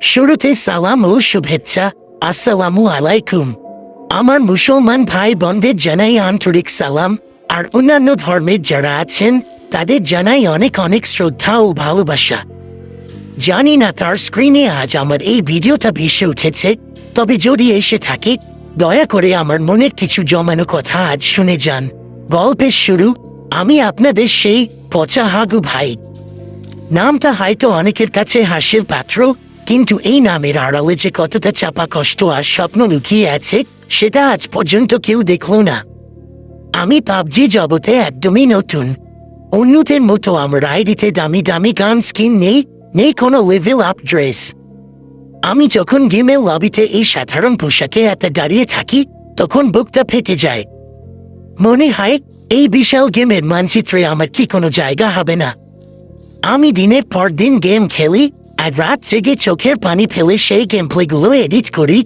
শুরুতে সালাম ও শুভেচ্ছা, আসসালামু আলাইকুম। আমার মুসলমান ভাই বোনদের জানাই আন্তরিক সালাম, আর অন্যান্য ধর্মের যারা আছেন, তাদের জানাই অনেক অনেক শ্রদ্ধা ও ভালোবাসা। জানি না তার স্ক্রিনে আজ আমার এই ভিডিওটা ভেসে উঠেছে, তবে যদি এসে থাকে, দয়া করে আমার মনের কিছু জমানো কথা আজ শুনে যান। গল্পের শুরু, আমি আপনাদের সেই পচা হাগু ভাই। নামটা হয়তো অনেকের কাছে হাসির পাত্র কিন্তু এই নামের আড়ালে যে কতটা চাপা কষ্ট আর স্বপ্ন লুকিয়ে আছে, সেটা আজ পর্যন্ত কেউ দেখল না। আমি পাবজি জগতে একদমই নতুন। অন্যদের মতো আমার আইডিতে দামি দামি গান, স্কিন নেই নেই কোনো লেভেল আপ ড্রেস আমি যখন গেমের লবিতে এই সাধারণ পোশাকে এত দাঁড়িয়ে থাকি, তখন বুকটা ফেটে যায়। মনে হয়, এই বিশাল গেমের মানচিত্রে আমার কি কোনো জায়গা হবে না। আমি দিনের পর দিন গেম খেলি আর রাত জেগে চোখের পানি ফেলে সেই গেম প্লেগুলো এডিট করি।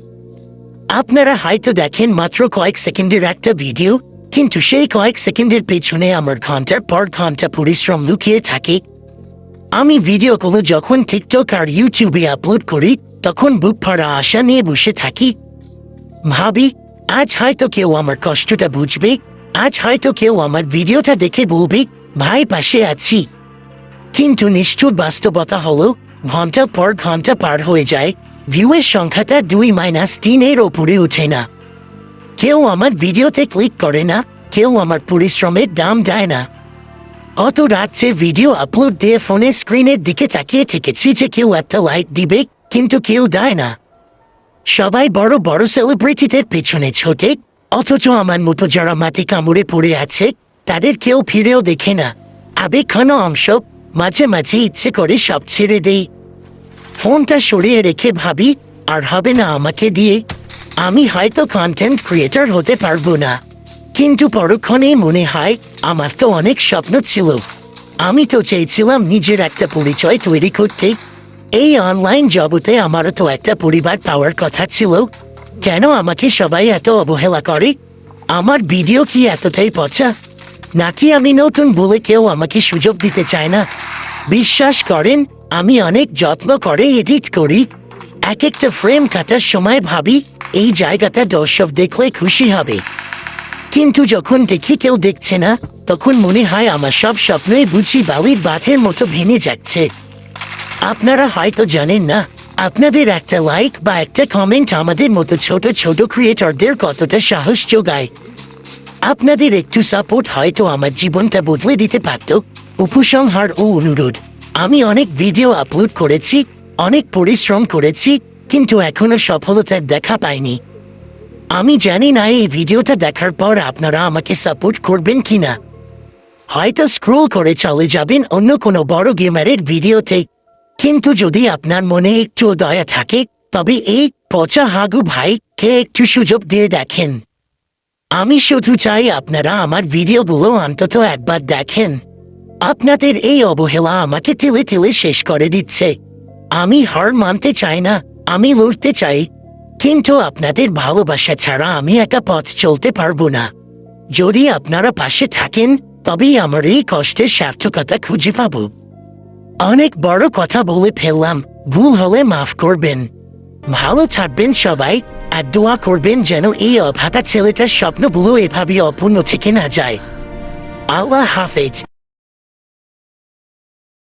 আপনারা হয়তো দেখেন মাত্র কয়েক সেকেন্ডের একটা ভিডিও কিন্তু সেই কয়েক সেকেন্ডের পেছনে আমার ঘণ্টার পর ঘণ্টা পরিশ্রম লুকিয়ে থাকে। আমি ভিডিওগুলো যখন টিকটক আর ইউটিউবে আপলোড করি, তখন বুক ভরা আশা নিয়ে বসে থাকি। ভাবি, আজ হয়তো কেউ আমার কষ্টটা বুঝবে, আজ হয়তো কেউ আমার ভিডিওটা দেখে বলবে, ভাই, পাশে আছি। কিন্তু নিষ্ঠুর বাস্তবতা হলো ঘণ্টা পর ঘণ্টা পার হয়ে যায়। ভিউয়ের সংখ্যাটা দুই মাইনাস তিনের ওপরে ওঠে না। কেউ আমার ভিডিওতে ক্লিক করে না, কেউ আমার পরিশ্রমের দাম দেয় না। অত রাত্রে ভিডিও আপলোড দিয়ে ফোনে স্ক্রিনের দিকে তাকিয়ে থেকেছি যে কেউ একটা লাইট দিবে, কিন্তু কেউ দেয় না। সবাই বড় বড় সেলিব্রিটিদের পেছনে ছোটে, অথচ আমার মতো যারা মাটি কামড়ে পড়ে আছে, তাদের কেউ ফিরেও দেখে না। আবেগঘন অংশ মাঝে মাঝে ইচ্ছে করে সব ছেড়ে দেই। ফোনটা সরিয়ে রেখে ভাবি, আর হবে না আমাকে দিয়ে। আমি হয়তো কন্টেন্ট ক্রিয়েটর হতে পারব না। কিন্তু পরক্ষণেই মনে হয়, আমার তো অনেক স্বপ্ন ছিল। আমি তো চেয়েছিলাম নিজের একটা পরিচয় তৈরি করতে। এই অনলাইন জগতে আমারও তো একটা পরিবার পাওয়ার কথা ছিল। কেন আমাকে সবাই এত অবহেলা করে? আমার ভিডিও কি এতটাই পচা? নাকি আমি নতুন বলে কেউ আমাকে সুযোগ দিতে চায় না? বিশ্বাস করেন, আমি অনেক যত্ন করে এডিট করি। এক একটা ফ্রেম কাটার সময় ভাবি, এই জায়গাটা দর্শক দেখলে খুশি হবে। কিন্তু যখন দেখি কেউ দেখছে না, তখন মনে হয় আমার সব স্বপ্নই বুঝি বালির বাঁধের মতো ভেঙে যাচ্ছে। আপনারা হয়তো জানেন না, আপনাদের একটা লাইক বা একটা কমেন্ট আমাদের মতো ছোট ছোট ক্রিয়েটরদের কতটা সাহস যোগায়। আপনাদের একটু সাপোর্ট হয়তো আমার জীবনটা বদলে দিতে পারত। উপসংহার ও অনুরোধ। আমি অনেক ভিডিও আপলোড করেছি, অনেক পরিশ্রম করেছি, কিন্তু এখনও সফলতার দেখা পাইনি। আমি জানি না এই ভিডিওটা দেখার পর আপনারা আমাকে সাপোর্ট করবেন কি না হয়তো স্ক্রোল করে চলে যাবেন অন্য কোনো বড় গেমারের ভিডিওতে কিন্তু যদি আপনার মনে একটু দয়া থাকে, তবে এই পচা হাগু ভাইকে একটু সুযোগ দিয়ে দেখেন। আমি শুধু চাই আপনারা আমার ভিডিওগুলো অন্তত একবার দেখেন। আপনাদের এই অবহেলা আমাকে তিলে তিলে শেষ করে দিচ্ছে। আমি হার মানতে চাই না, আমি লড়তে চাই। কিন্তু আপনাদের ভালোবাসা ছাড়া আমি একা পথ চলতে পারব না। যদি আপনারা পাশে থাকেন, তবেই আমার এই কষ্টের সার্থকতা খুঁজে পাব। অনেক বড় কথা বলে ফেললাম, ভুল হলে মাফ করবেন। ভালো থাকবেন সবাই। আর দোয়া করবেন যেন এই অভাতা ছেলেটার স্বপ্নগুলো এভাবে অপূর্ণ থেকে না যায়। আল্লাহ হাফেজ।